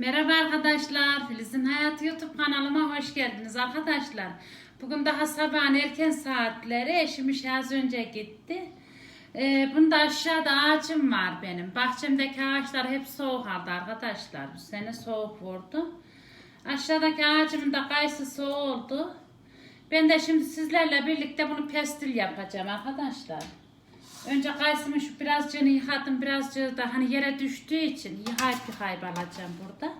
Merhaba arkadaşlar. Filiz'in Hayatı YouTube kanalıma hoş geldiniz arkadaşlar. Bugün daha sabahın erken saatleri eşim işe az önce gitti. Ee, bunda aşağıda ağacım var benim. Bahçemdeki ağaçlar hep soğuk aldı arkadaşlar. Bu sene soğuk vurdu. Aşağıdaki ağacımın da kayısı oldu. Ben de şimdi sizlerle birlikte bunu pestil yapacağım arkadaşlar. Önce kayısımı şu birazcığını yıkadım. Birazcığı da hani yere düştüğü için yıkayıp yıkayıp alacağım burada.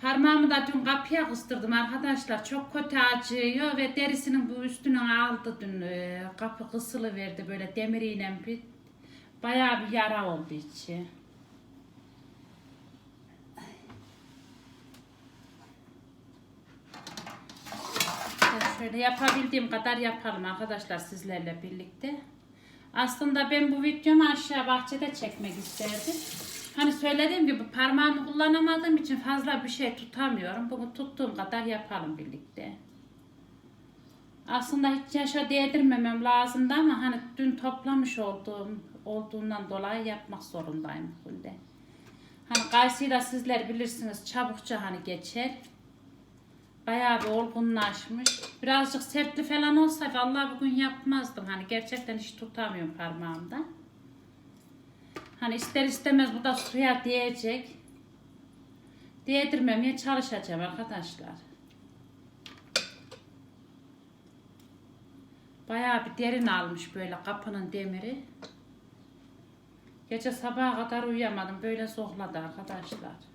Parmağımı da dün kapıya kıstırdım arkadaşlar. Çok kötü acıyor ve derisinin bu üstüne aldı dün. e, Kapı kısılı verdi böyle demiriyle bir bayağı bir yara oldu içi. Şöyle yapabildiğim kadar yapalım arkadaşlar sizlerle birlikte. Aslında ben bu videomu aşağı bahçede çekmek isterdim. Hani söylediğim gibi parmağımı kullanamadığım için fazla bir şey tutamıyorum. Bunu tuttuğum kadar yapalım birlikte. Aslında hiç yaşa değdirmemem lazımdı ama hani dün toplamış olduğum olduğundan dolayı yapmak zorundayım bugün. Hani kayısıyı da sizler bilirsiniz çabukça hani geçer. Bayağı bir olgunlaşmış. Birazcık sertli falan olsa vallahi bugün yapmazdım. Hani gerçekten hiç tutamıyorum parmağımda. Hani ister istemez bu da suya değecek. Değdirmemeye çalışacağım arkadaşlar. Bayağı bir derin almış böyle kapının demiri. Gece sabaha kadar uyuyamadım. Böyle soğladı arkadaşlar.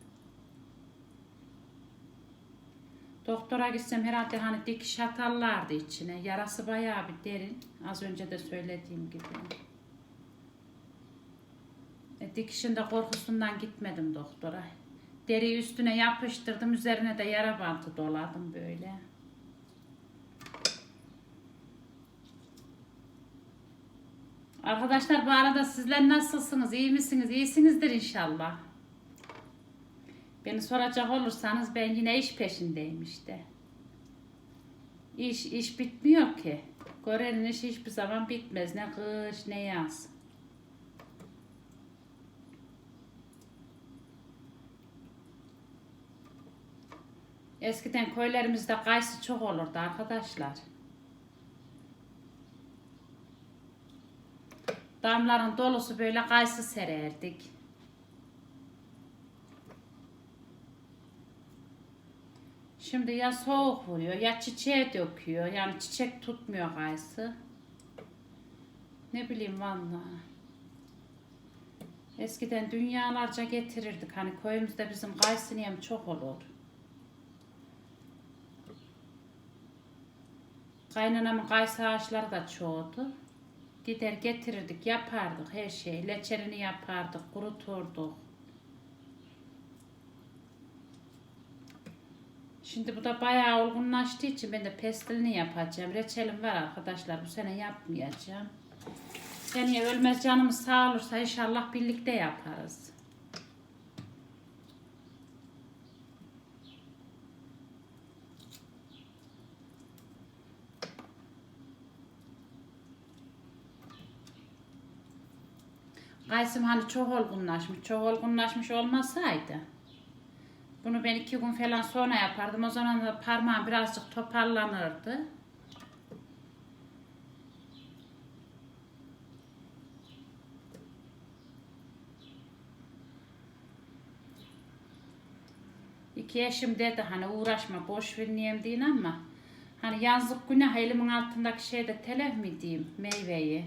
Doktora gitsem herhalde hani dikiş atarlardı içine. Yarası bayağı bir derin. Az önce de söylediğim gibi. E, dikişinde korkusundan gitmedim doktora. Deriyi üstüne yapıştırdım. Üzerine de yara bantı doladım böyle. Arkadaşlar bu arada sizler nasılsınız? İyi misiniz? İyisinizdir inşallah. Beni soracak olursanız ben yine iş peşindeyim işte. İş, iş bitmiyor ki. Görenin işi hiçbir zaman bitmez. Ne kış ne yaz. Eskiden köylerimizde kayısı çok olurdu arkadaşlar. Damların dolusu böyle kayısı sererdik. Şimdi ya soğuk vuruyor ya çiçeğe döküyor. Yani çiçek tutmuyor kayısı. Ne bileyim vallahi. Eskiden dünyalarca getirirdik. Hani köyümüzde bizim kayısı yem çok olur. Kaynanamın kayısı ağaçları da çoğdu. Gider getirirdik, yapardık her şeyi. Leçerini yapardık, kuruturduk. Şimdi bu da bayağı olgunlaştığı için ben de pestilini yapacağım. Reçelim var arkadaşlar. Bu sene yapmayacağım. Seneye ölmez canımız sağ olursa inşallah birlikte yaparız. Kayısım hani çok olgunlaşmış. Çok olgunlaşmış olmasaydı. Bunu ben iki gün falan sonra yapardım. O zaman da parmağım birazcık toparlanırdı. İki eşim dedi hani uğraşma boş ver niyem ama hani yazlık günah elimin altındaki şeyde telef mi diyeyim meyveyi.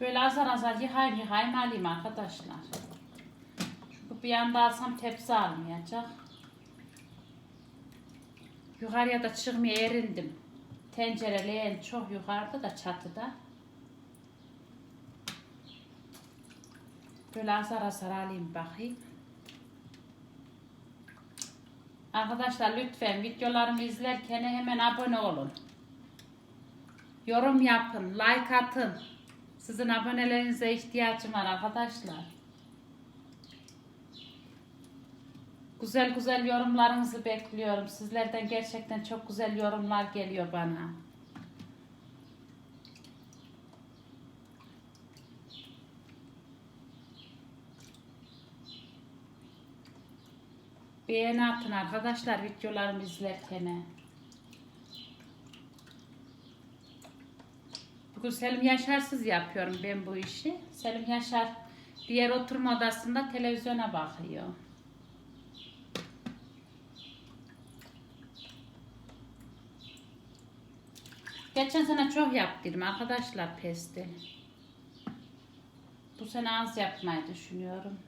Böyle azar azar yıkayım yıkayım alayım arkadaşlar. Çünkü bir anda alsam tepsi almayacak. Yukarıya da çıkmaya erindim. Tencereleyen çok yukarıda da çatıda. Böyle azar azar alayım bakayım. Arkadaşlar lütfen videolarımı izlerken hemen abone olun. Yorum yapın, like atın. Sizin abonelerinize ihtiyacım var arkadaşlar. Güzel güzel yorumlarınızı bekliyorum. Sizlerden gerçekten çok güzel yorumlar geliyor bana. Beğeni atın arkadaşlar videolarımı izlerken. Bugün Selim Yaşar'sız yapıyorum ben bu işi. Selim Yaşar diğer oturma odasında televizyona bakıyor. Geçen sene çok yaptım arkadaşlar pestil. Bu sene az yapmayı düşünüyorum.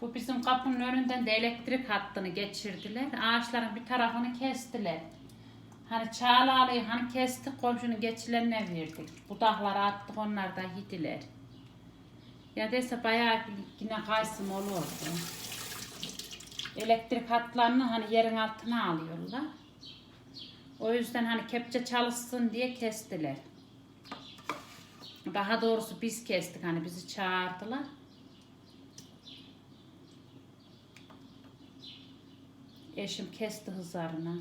Bu bizim kapının önünden de elektrik hattını geçirdiler. Ağaçların bir tarafını kestiler. Hani çağlalayı hani kestik komşunun geçilerine verdik. Budakları attık onlar da yediler. Ya dese bayağı yine kaysım olurdu. Elektrik hatlarını hani yerin altına alıyorlar. O yüzden hani kepçe çalışsın diye kestiler. Daha doğrusu biz kestik hani bizi çağırdılar. Eşim kesti hızlarını.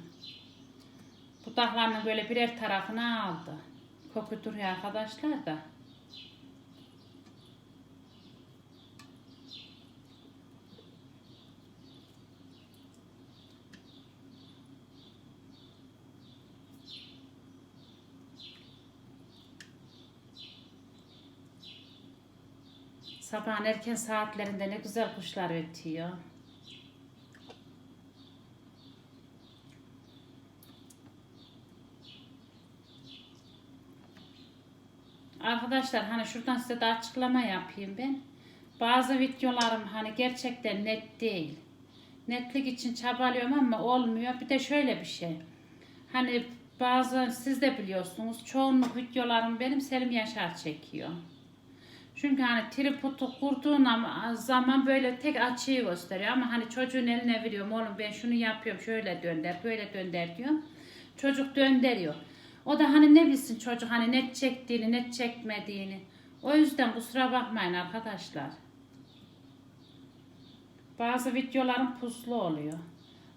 Budaklarını böyle birer tarafına aldı. Koku duruyor arkadaşlar da. Sabahın erken saatlerinde ne güzel kuşlar ötüyor. Arkadaşlar hani şuradan size de açıklama yapayım ben. Bazı videolarım hani gerçekten net değil. Netlik için çabalıyorum ama olmuyor. Bir de şöyle bir şey. Hani bazı siz de biliyorsunuz çoğunluk videolarım benim Selim Yaşar çekiyor. Çünkü hani tripodu kurduğun ama- zaman böyle tek açıyı gösteriyor ama hani çocuğun eline veriyorum oğlum ben şunu yapıyorum şöyle dönder böyle dönder diyorum. Çocuk döndürüyor. O da hani ne bilsin çocuk hani net çektiğini net çekmediğini. O yüzden kusura bakmayın arkadaşlar. Bazı videolarım puslu oluyor.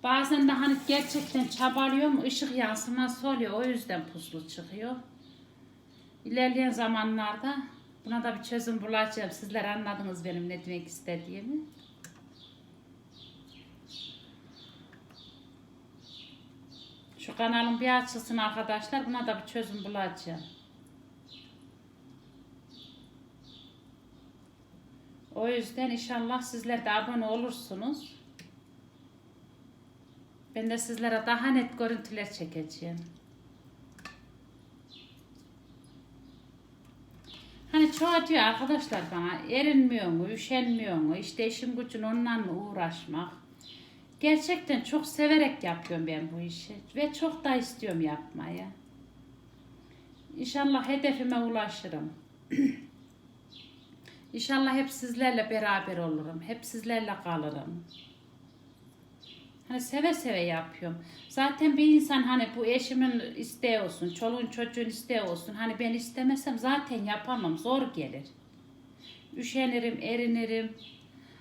Bazen de hani gerçekten çabalıyorum ışık yansıması oluyor o yüzden puslu çıkıyor. İlerleyen zamanlarda buna da bir çözüm bulacağım. Sizler anladınız benim ne demek istediğimi. Şu kanalın bir açılsın arkadaşlar. Buna da bir çözüm bulacağım. O yüzden inşallah sizler de abone olursunuz. Ben de sizlere daha net görüntüler çekeceğim. Hani çoğu diyor arkadaşlar bana erinmiyor mu, üşenmiyor mu, işte işim gücün onunla mı uğraşmak. Gerçekten çok severek yapıyorum ben bu işi ve çok da istiyorum yapmaya. İnşallah hedefime ulaşırım. İnşallah hep sizlerle beraber olurum. Hep sizlerle kalırım. Hani seve seve yapıyorum. Zaten bir insan hani bu eşimin isteği olsun, çoluğun çocuğun isteği olsun. Hani ben istemesem zaten yapamam. Zor gelir. Üşenirim, erinirim.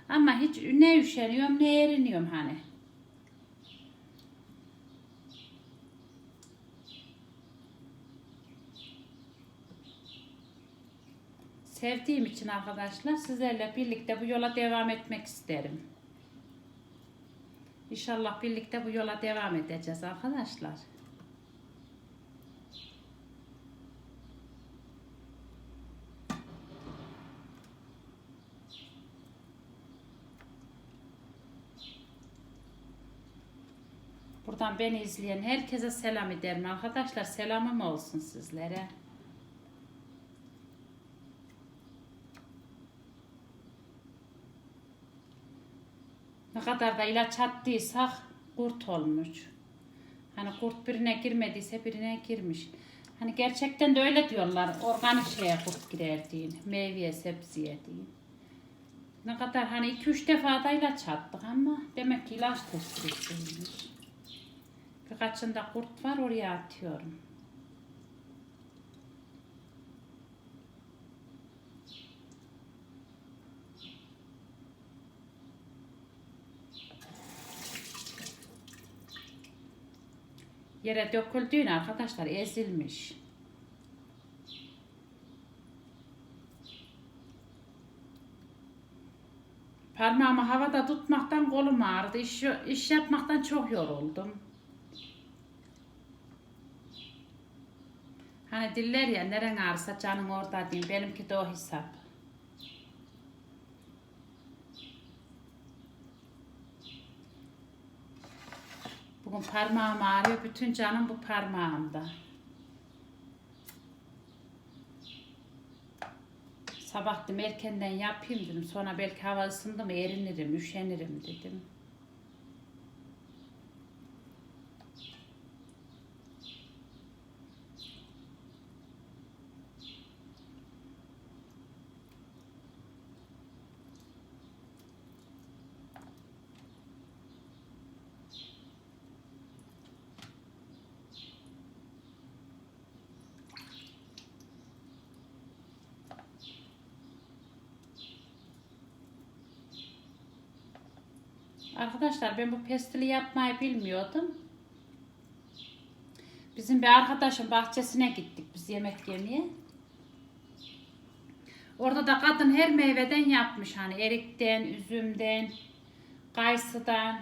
Ama hiç ne üşeniyorum ne eriniyorum hani. Sevdiğim için arkadaşlar sizlerle birlikte bu yola devam etmek isterim. İnşallah birlikte bu yola devam edeceğiz arkadaşlar. Buradan beni izleyen herkese selam ederim arkadaşlar. Selamım olsun sizlere. Ne kadar da ilaç attıysak kurt olmuş. Hani kurt birine girmediyse birine girmiş. Hani gerçekten de öyle diyorlar. Organik şeye kurt girer deyin. Meyveye, sebzeye deyin. Ne kadar hani iki üç defa da ilaç attık ama demek ki ilaç tespitiymiş. Birkaçında kurt var oraya atıyorum. Yere döküldüğün arkadaşlar ezilmiş. Parmağımı havada tutmaktan kolum ağrıdı. İş, iş yapmaktan çok yoruldum. Hani diller ya neren ağrısa canın orada diyeyim. Benimki de o hesap. Bugün parmağım ağrıyor. Bütün canım bu parmağımda. Sabah dedim erkenden yapayım dedim. Sonra belki hava ısındı mı erinirim, üşenirim dedim. Arkadaşlar ben bu pestili yapmayı bilmiyordum. Bizim bir arkadaşın bahçesine gittik biz yemek yemeye. Orada da kadın her meyveden yapmış hani erikten, üzümden, kayısıdan.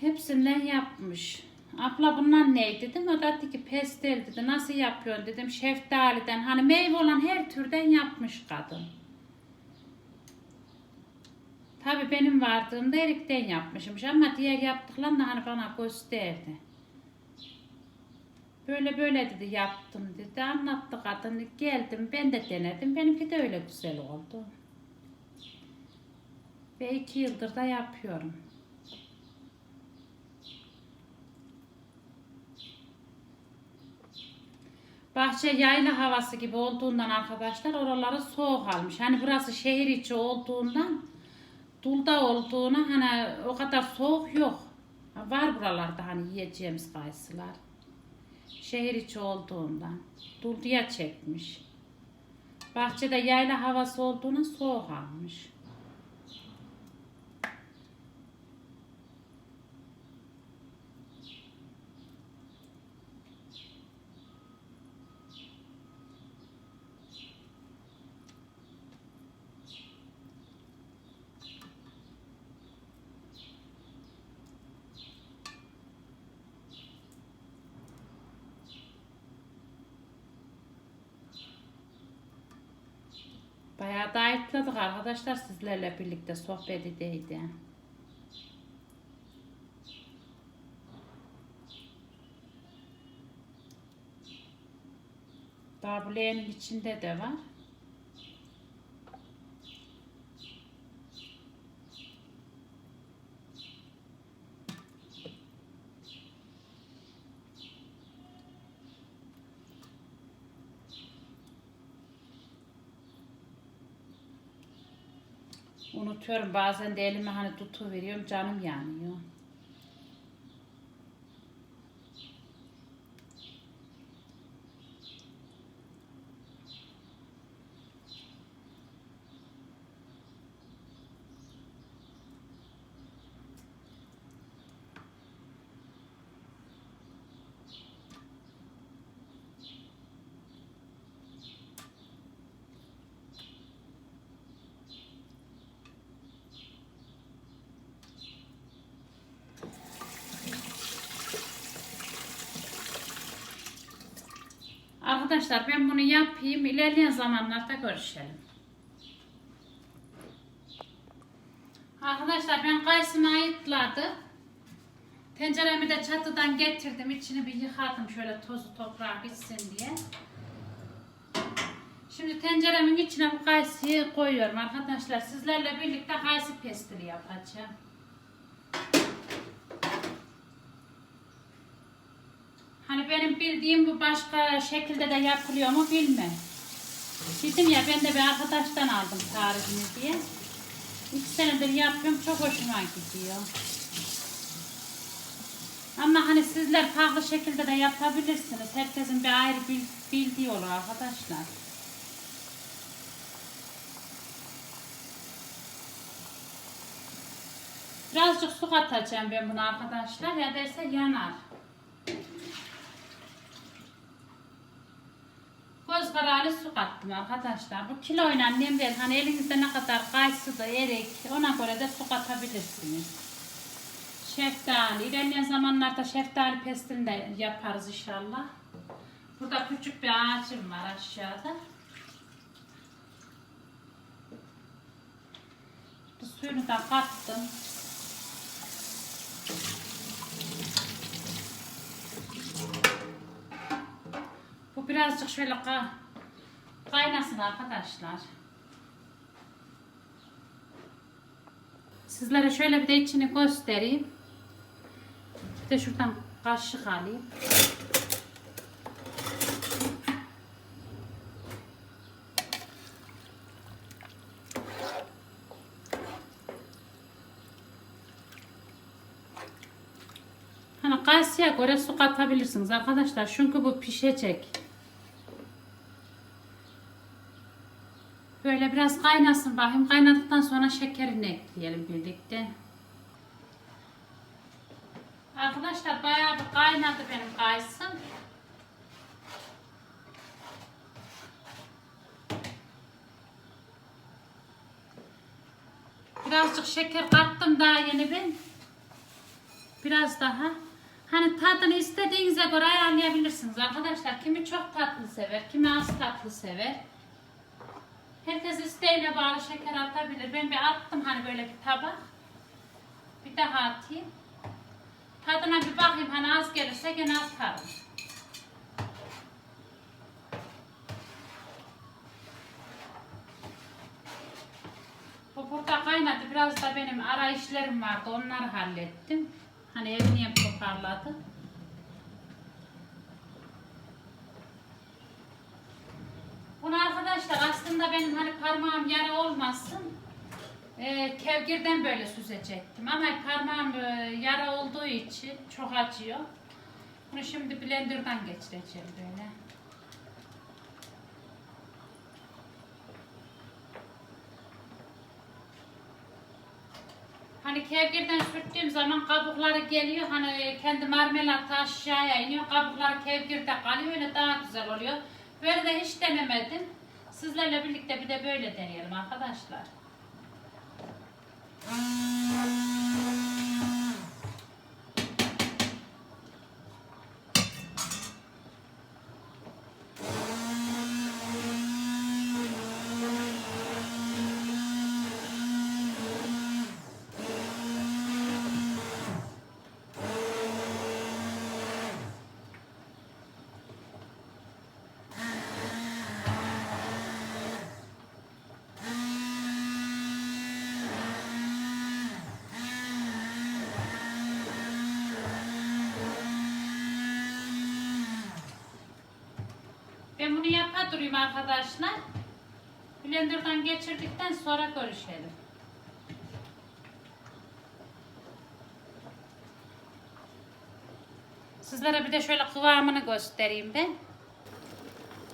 Hepsinden yapmış. Abla bundan ne dedim. O da dedi ki pestel dedi. Nasıl yapıyorsun dedim. Şeftaliden hani meyve olan her türden yapmış kadın. Tabi benim vardığımda erikten yapmışmış ama diğer yaptıklarını hani bana gösterdi. Böyle böyle dedi yaptım dedi anlattı kadın geldim ben de denedim benimki de öyle güzel oldu. Ve iki yıldır da yapıyorum. Bahçe yayla havası gibi olduğundan arkadaşlar oraları soğuk almış. Hani burası şehir içi olduğundan dulda olduğuna hani o kadar soğuk yok. Var buralarda hani yiyeceğimiz kayısılar. Şehir içi olduğundan. Dulduya çekmiş. Bahçede yayla havası olduğuna soğuk almış. Bayağı da ayıtladık arkadaşlar sizlerle birlikte sohbet edeydi. Daha bu leğenin içinde de var. Unutuyorum bazen de elime hani tutuveriyorum canım yanıyor. Arkadaşlar ben bunu yapayım. İlerleyen zamanlarda görüşelim. Arkadaşlar ben kayısımı ayıtladım. Tenceremi de çatıdan getirdim. İçini bir yıkadım şöyle tozu toprağı gitsin diye. Şimdi tenceremin içine bu kayısıyı koyuyorum arkadaşlar. Sizlerle birlikte kayısı pestili yapacağım. Hani Benim bildiğim bu başka şekilde de yapılıyor mu bilmem. Dedim ya ben de bir arkadaştan aldım tarifini diye. İki senedir yapıyorum çok hoşuma gidiyor. Ama hani sizler farklı şekilde de yapabilirsiniz. Herkesin bir ayrı bil- bildiği olur arkadaşlar. Birazcık su katacağım ben buna arkadaşlar. Ya derse yanar. Göz kararı su kattım arkadaşlar. Bu kiloyla annem değil. Hani elinizde ne kadar kayısı da erik ona göre de su katabilirsiniz. Şeftali. İlerleyen zamanlarda şeftali pestilini de yaparız inşallah. Burada küçük bir ağacım var aşağıda. Bu suyunu da kattım. Bu birazcık şöyle kaynasın arkadaşlar. Sizlere şöyle bir de içini göstereyim. Bir de şuradan kaşık alayım. Hani kayısıya göre su katabilirsiniz arkadaşlar. Çünkü bu pişecek. Biraz kaynasın bakayım. Kaynadıktan sonra şekerini ekleyelim birlikte. Arkadaşlar bayağı bir kaynadı benim kayısım. Birazcık şeker kattım daha yeni ben. Biraz daha. Hani tadını istediğinize göre ayarlayabilirsiniz arkadaşlar. Kimi çok tatlı sever, kimi az tatlı sever. Herkes isteğine bağlı şeker atabilir. Ben bir attım hani böyle bir tabak. Bir daha atayım. Tadına bir bakayım hani az gelirse gene atarım. Bu burada kaynadı. Biraz da benim ara işlerim vardı. Onları hallettim. Hani evini hep Bunu arkadaşlar aslında benim hani parmağım yara olmasın. Ee, kevgirden böyle süzecektim ama parmağım e, yara olduğu için çok acıyor. Bunu şimdi blenderdan geçireceğim böyle. Hani kevgirden sürttüğüm zaman kabukları geliyor. Hani kendi marmelatı aşağıya iniyor. Kabukları kevgirde kalıyor. Öyle daha güzel oluyor. Böyle de hiç denemedim. Sizlerle birlikte bir de böyle deneyelim arkadaşlar. Ben yapar durayım arkadaşlar. Blender'dan geçirdikten sonra görüşelim. Sizlere bir de şöyle kıvamını göstereyim ben.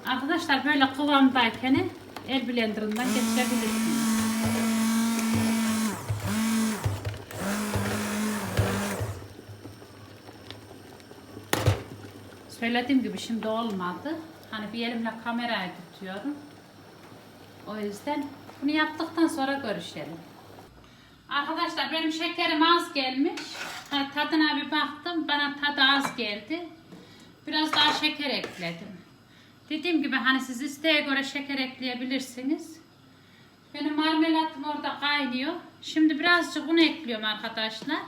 Arkadaşlar böyle kıvamdayken el blenderından geçirebilirsiniz. Söylediğim gibi şimdi olmadı. Hani bir elimle kamerayı tutuyorum. O yüzden bunu yaptıktan sonra görüşelim. Arkadaşlar benim şekerim az gelmiş. Ha, Tadına bir baktım. Bana tadı az geldi. Biraz daha şeker ekledim. Dediğim gibi hani siz isteğe göre şeker ekleyebilirsiniz. Benim marmelatım orada kaynıyor. Şimdi birazcık un ekliyorum arkadaşlar.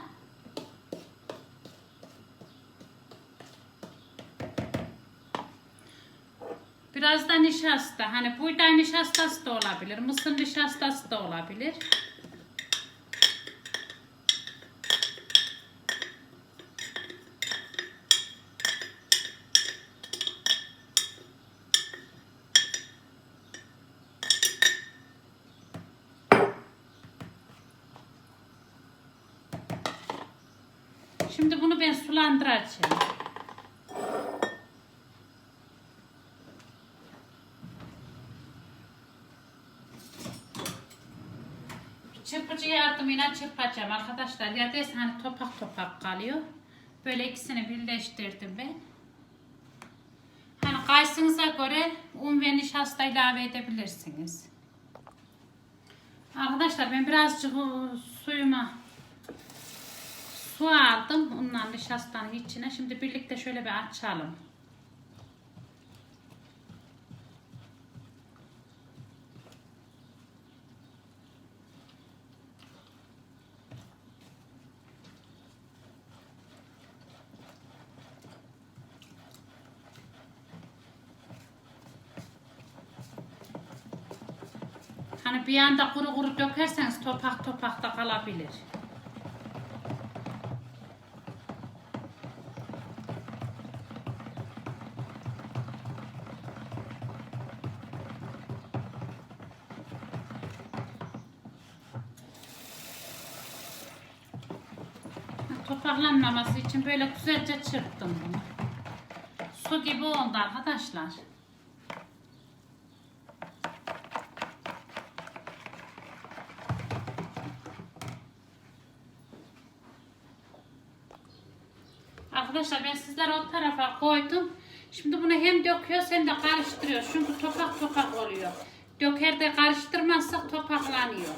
Biraz da nişasta. Hani buğday nişastası da olabilir. Mısır nişastası da olabilir. Şimdi bunu ben sulandıracağım. Çırpıcı yardımıyla çırpacağım arkadaşlar. Ya da hani topak topak kalıyor. Böyle ikisini birleştirdim ben. Hani kaysınıza göre un ve nişasta ilave edebilirsiniz. Arkadaşlar ben birazcık suyuma su aldım. Ondan nişastanın içine. Şimdi birlikte şöyle bir açalım. Hani bir anda kuru kuru dökerseniz topak topak da kalabilir. Topaklanmaması için böyle güzelce çırptım bunu. Su gibi oldu arkadaşlar. Arkadaşlar ben sizlere o tarafa koydum. Şimdi bunu hem döküyor hem de karıştırıyor. Çünkü topak topak oluyor. Döker de karıştırmazsak topaklanıyor.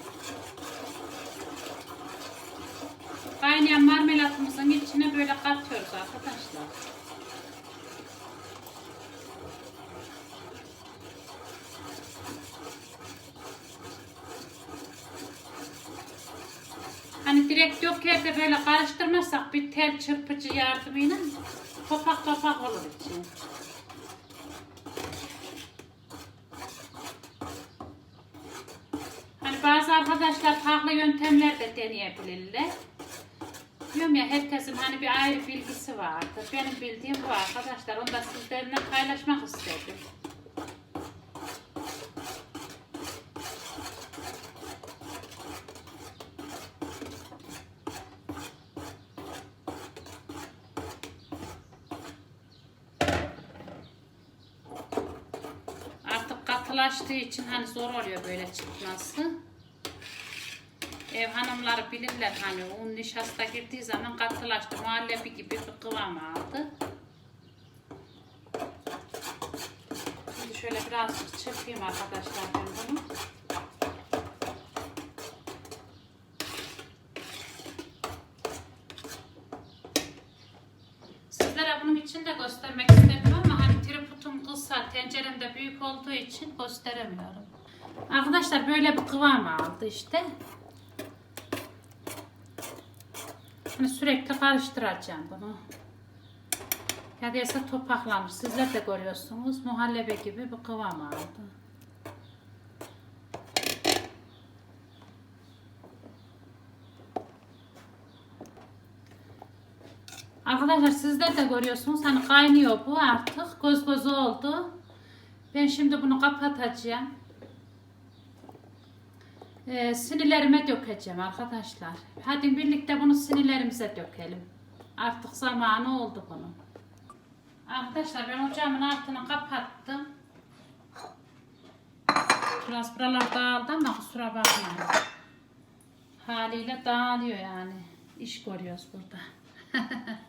Kaynayan marmelatımızın içine böyle katıyoruz arkadaşlar. Hani direkt döker de böyle karıştırmazsak bir tel çırpıcı yardımıyla topak topak olur için. Hani bazı arkadaşlar farklı yöntemler de deneyebilirler. Diyorum ya herkesin hani bir ayrı bilgisi vardır. Benim bildiğim bu arkadaşlar. Onu da sizlerle paylaşmak istedim. Artık katılaştığı için hani zor oluyor böyle çıkması. Ev hanımları bilirler hani un nişasta girdiği zaman katılaştı. Muhallebi gibi bir kıvam aldı. Şimdi şöyle birazcık çırpayım arkadaşlar ben bunu. Sizlere bunun için de göstermek tencerem de büyük olduğu için gösteremiyorum. Arkadaşlar böyle bir kıvam aldı işte. Hani sürekli karıştıracağım bunu. Ya değilse topaklanır. Sizler de görüyorsunuz. Muhallebi gibi bir kıvam aldı. Arkadaşlar sizler de görüyorsunuz. Hani kaynıyor bu artık. Göz göz oldu. Ben şimdi bunu kapatacağım. Ee, sinilerime dökeceğim arkadaşlar. Hadi birlikte bunu sinilerimize dökelim. Artık zamanı oldu bunun. Arkadaşlar ben ocağımın altını kapattım. Biraz buralar dağıldı ama kusura bakmayın. Haliyle dağılıyor yani. İş görüyoruz burada.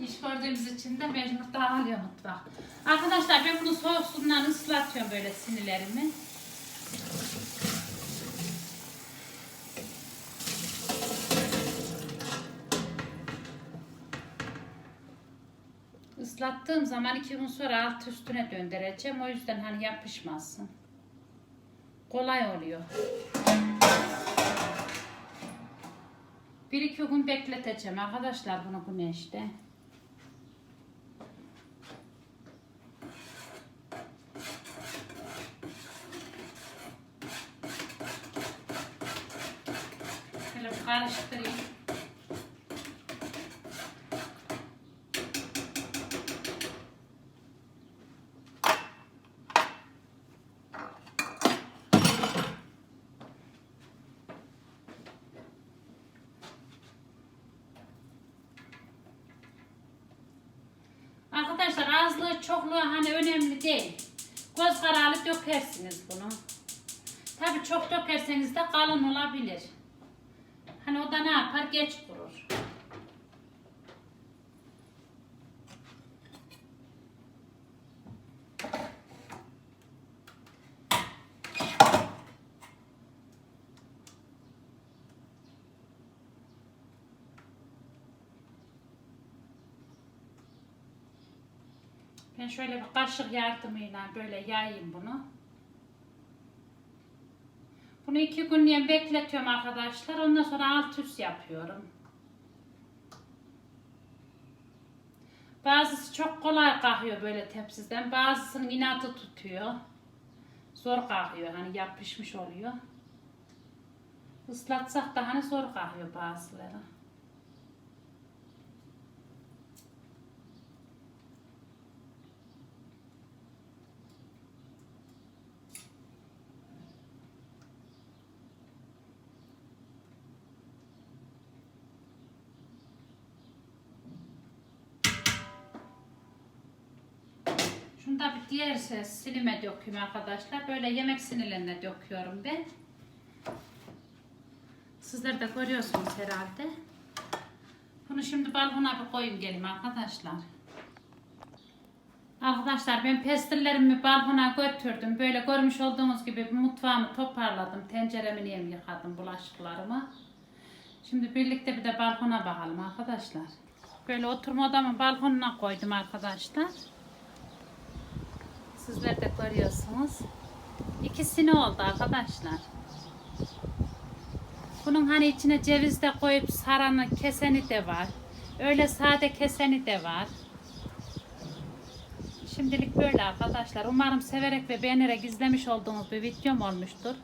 İş gördüğümüz için de mecbur dağılıyor mutfak. Arkadaşlar ben bunu soğuk sudan ıslatıyorum böyle sinilerimi. Islattığım zaman iki gün sonra alt üstüne döndüreceğim. O yüzden hani yapışmasın. Kolay oluyor. Bir iki gün bekleteceğim arkadaşlar bunu güneşte. Karıştırayım. Arkadaşlar azlığı çokluğu hani önemli değil. Göz kararlı dökersiniz bunu. Tabi çok dökerseniz de kalın olabilir. Da ne yapar? Geç kurur. Ben şöyle bir kaşık yardımıyla böyle yayayım bunu. Bunu iki günlüğüne bekletiyorum arkadaşlar. Ondan sonra alt üst yapıyorum. Bazısı çok kolay kalkıyor böyle tepsiden. Bazısının inatı tutuyor. Zor kalkıyor. Hani yapışmış oluyor. Islatsak da hani zor kalkıyor bazıları. Şunu da bir diğer ses silime döküyorum arkadaşlar. Böyle yemek sinirlerine döküyorum ben. Sizler de görüyorsunuz herhalde. Bunu şimdi balkona bir koyayım geleyim arkadaşlar. Arkadaşlar ben pestillerimi balkona götürdüm. Böyle görmüş olduğunuz gibi mutfağımı toparladım. Tenceremi yem yıkadım bulaşıklarımı. Şimdi birlikte bir de balkona bakalım arkadaşlar. Böyle oturma odamı balkonuna koydum arkadaşlar. Sizler de görüyorsunuz. İkisini oldu arkadaşlar. Bunun hani içine ceviz de koyup saranı keseni de var. Öyle sade keseni de var. Şimdilik böyle arkadaşlar. Umarım severek ve beğenerek izlemiş olduğunuz bir videom olmuştur.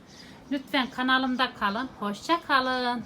Lütfen kanalımda kalın. Hoşça kalın.